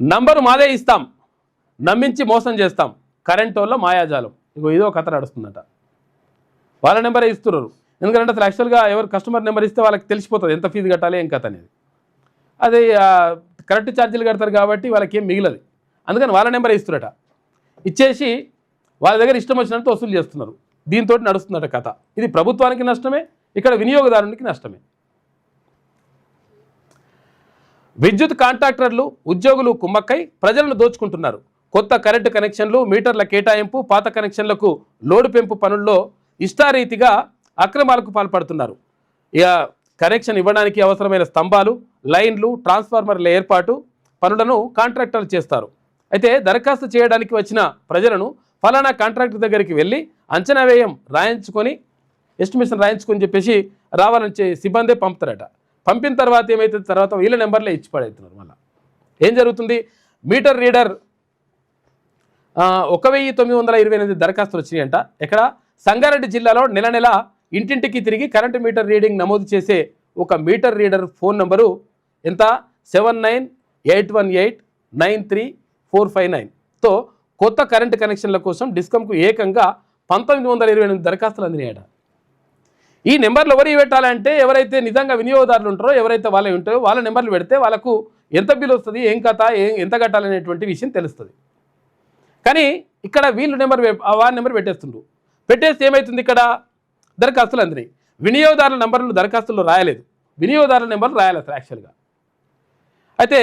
Number మాదే ఇస్తాం. నమ్మించి మోసం చేస్తాం. కరెంట్ వల్ల మాయాజాలం. ఇగో ఇదో కథ నడుస్తుందట. వాళ్ళ నెంబరే ఇస్తున్నారు ఎందుకంటే అసలు యాక్చువల్గా ఎవరు కస్టమర్ నెంబర్ ఇస్తే వాళ్ళకి తెలిసిపోతుంది ఎంత ఫీజు కట్టాలి ఏం కథ అనేది. అది కరెక్ట్ ఛార్జీలు కడతారు కాబట్టి వాళ్ళకి ఏం మిగిలదు. అందుకని వాళ్ళ నెంబర్ ఇస్తున్నట ఇచ్చేసి వాళ్ళ దగ్గర ఇష్టం వచ్చినట్టు వసూలు చేస్తున్నారు. దీంతో నడుస్తుందట కథ. ఇది ప్రభుత్వానికి నష్టమే ఇక్కడ వినియోగదారునికి నష్టమే. విద్యుత్ కాంట్రాక్టర్లు ఉద్యోగులు కుమ్మక్కై ప్రజలను దోచుకుంటున్నారు. కొత్త కరెంటు కనెక్షన్లు మీటర్ల కేటాయింపు పాత కనెక్షన్లకు లోడు పెంపు పనుల్లో ఇష్టారీతిగా అక్రమాలకు పాల్పడుతున్నారు. ఇక కనెక్షన్ ఇవ్వడానికి అవసరమైన స్తంభాలు లైన్లు ట్రాన్స్ఫార్మర్ల ఏర్పాటు పనులను కాంట్రాక్టర్లు చేస్తారు. అయితే దరఖాస్తు చేయడానికి వచ్చిన ప్రజలను ఫలానా కాంట్రాక్టర్ దగ్గరికి వెళ్ళి అంచనా వ్యయం రాయించుకొని ఎస్టిమేషన్ రాయించుకొని చెప్పేసి రావాలని సిబ్బందే పంపుతారట. పంపిన తర్వాత ఏమైతుంది తర్వాత వీళ్ళ నెంబర్లే ఇచ్చి పడేస్తున్నారు మళ్ళీ. ఏం జరుగుతుంది? మీటర్ రీడర్ ఒక వెయ్యి తొమ్మిది వందల ఇరవై ఎనిమిది దరఖాస్తులు వచ్చినాయంట. ఇక్కడ సంగారెడ్డి జిల్లాలో నెల నెల ఇంటింటికి తిరిగి కరెంటు మీటర్ రీడింగ్ నమోదు చేసే ఒక మీటర్ రీడర్ ఫోన్ నెంబరు ఎంత? Seven nine eight one eight nine three four five నైన్తో కొత్త కరెంటు కనెక్షన్ల కోసం డిస్కంకు ఏకంగా పంతొమ్మిది వందల ఇరవై ఎనిమిది దరఖాస్తులు అందినాయట. ఈ నెంబర్లు ఎవరు పెట్టాలంటే ఎవరైతే నిజంగా వినియోగదారులు ఉంటారో ఎవరైతే వాళ్ళే ఉంటారో వాళ్ళ నెంబర్లు పెడితే వాళ్ళకు ఎంత బిల్ వస్తుంది ఏం కథ ఏం ఎంత కట్టాలనేటువంటి విషయం తెలుస్తుంది. కానీ ఇక్కడ వీళ్ళు నెంబర్ వాళ్ళ వారి నెంబర్ పెట్టేస్తుండ్రు. పెట్టేస్తే ఏమవుతుంది ఇక్కడ? దరఖాస్తులు అందినాయి. వినియోగదారుల నెంబర్లు దరఖాస్తులు రాయలేదు. వినియోగదారుల నెంబర్లు రాయాలి అసలు యాక్చువల్గా అయితే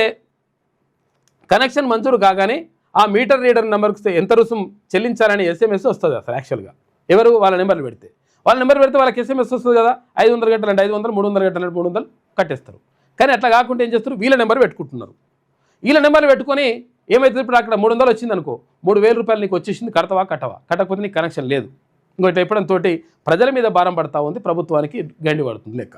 కనెక్షన్ మంజూరు కాగానే ఆ మీటర్ రీడర్ నెంబర్కి ఎంత రుసుం చెల్లించాలని ఎస్ఎంఎస్ వస్తుంది అసలు యాక్చువల్గా ఎవరు? వాళ్ళ నెంబర్లు పెడితే. వాళ్ళ నెంబర్ పెడితే వాళ్ళకి ఎస్ఎంఎస్ వస్తుంది కదా ఐదు వందలు కట్టాలంటే ఐదు వందలు మూడు వందలు కట్టాలంటే మూడు వందలు కట్టేస్తారు. కానీ అట్లా కాకుండా ఏం చేస్తారు? వీళ్ళ నెంబర్ పెట్టుకుంటున్నారు. వీళ్ళ నెంబర్లు పెట్టుకొని ఏమైతుంది? ఇప్పుడు అక్కడ మూడు వందలు వచ్చింది అనుకో మూడు వేల రూపాయలు నీకు వచ్చేసింది కడతావా కట్టవా? కట్టకపోతే నీకు కనెక్షన్ లేదు. ఇంకోటి చెప్పడంతో ప్రజల మీద భారం పడతా ఉంది ప్రభుత్వానికి గండి పడుతుంది లెక్క.